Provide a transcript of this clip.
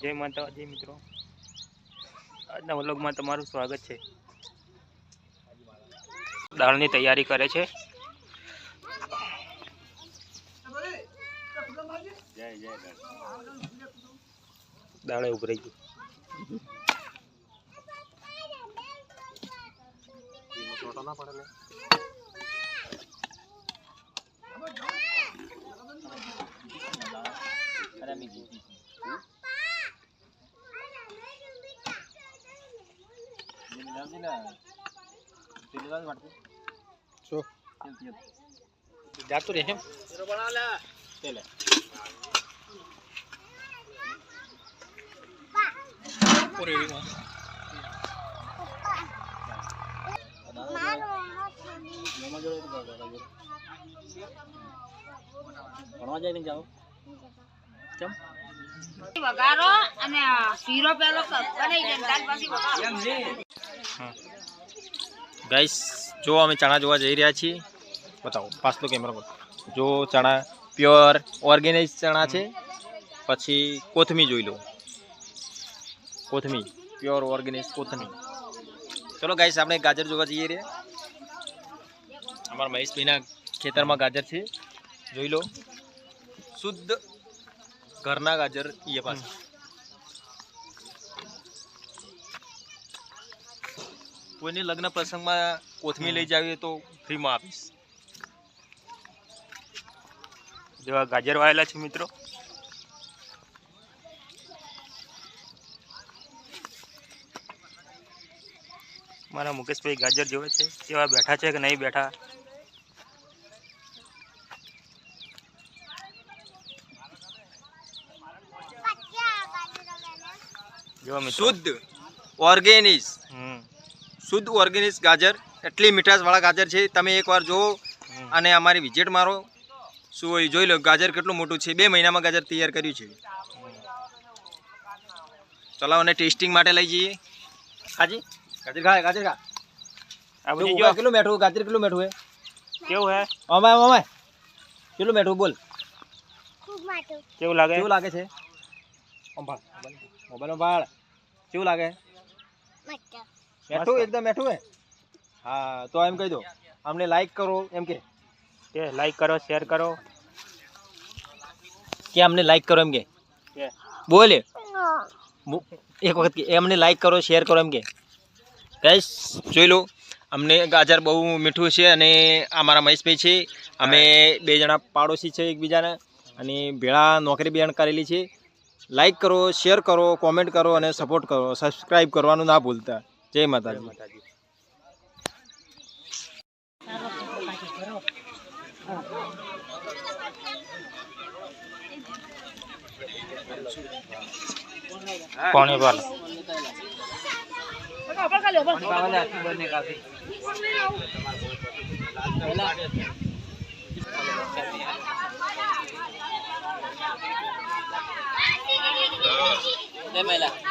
જય માતાજી મિત્રો. આજના વ્લોગમાં તમારું સ્વાગત છે. દાળની તૈયારી કરે છે. દાળે ઉભરાઈ ગયું. શું જાતું રહે એમ. ભણવા જાય ને જાઓ. કેમ? વઘારો અને શીરો પેલો બનાવી દે ત્યાર પછી વઘારો. ગાઈસ જો અમે ચણા જોવા જઈ રહ્યા છીએ, બતાવો પાછલો કેમેરા પર. જો ચણા પ્યોર ઓર્ગેનાઇઝ ચણા છે, પછી કોથમી જોઈ લો. કોથમી પ્યોર ઓર્ગેનાઇઝ કોથમી ચલો ગાઈસ આપણે ગાજર જોવા જઈએ રહ્યા. અમારા મહેશભાઈના ખેતરમાં ગાજર છે, જોઈ લો. શુદ્ધ ઘરના ગાજર એ પાસે કોઈને લગ્ન પ્રસંગમાં કોથમી લઈ જાવી તો ફ્રીમાં આપીશ. જેવા ગાજર વાયેલા છે મિત્રો. મારા મુકેશભાઈ ગાજર જોવે છે. કેવા બેઠા છે કે નહીં બેઠા? શુદ્ધ ઓર્ગેનિક. શુદ્ધ ઓર્ગેનિક ગાજર. એટલી મીઠાશવાળા ગાજર છે. તમે એકવાર જુઓ અને અમારી વિઝિટ મારો. શું હોય જોઈ લો ગાજર કેટલું મોટું છે. બે મહિનામાં ગાજર તૈયાર કર્યું છે. ચલો અને ટેસ્ટિંગ માટે લઈ જઈએ. હાજી? ગાજર ખા ગાજર ખા. આ કેટલું મેઠું? ગાજર કેટલું મેઠું હે કેવું હે? અમાય અમાય કેટલું મેઠું બોલ. કેવું લાગે? કેવું લાગે છે? સંભાળ મોબાઈલ ભાળ કેવું લાગે? મેઠું એકદમ મેઠું હે. હા તો એમ કહી દો. અમને લાઈક કરો એમ કે. કે લાઈક કરો શેર કરો. કે અમને લાઈક કરો એમ કે. બોલે. એક વખત કે અમને લાઈક કરો શેર કરો એમ કે. ગાઈસ જોઈ લો. અમને ગાજર બહુ મીઠું છે અને અમારા મહેશભાઈ છે. અમે બે જણા પાડોશી છે એકબીજાને. અને ભેળા નોકરી બેન કરેલી છે. લાઈક કરો શેર કરો કોમેન્ટ કરો અને સપોર્ટ કરો. સબસ્ક્રાઈબ કરવાનું ના ભૂલતા. જય માતાજી. પાણી પાલ. બે મહિલા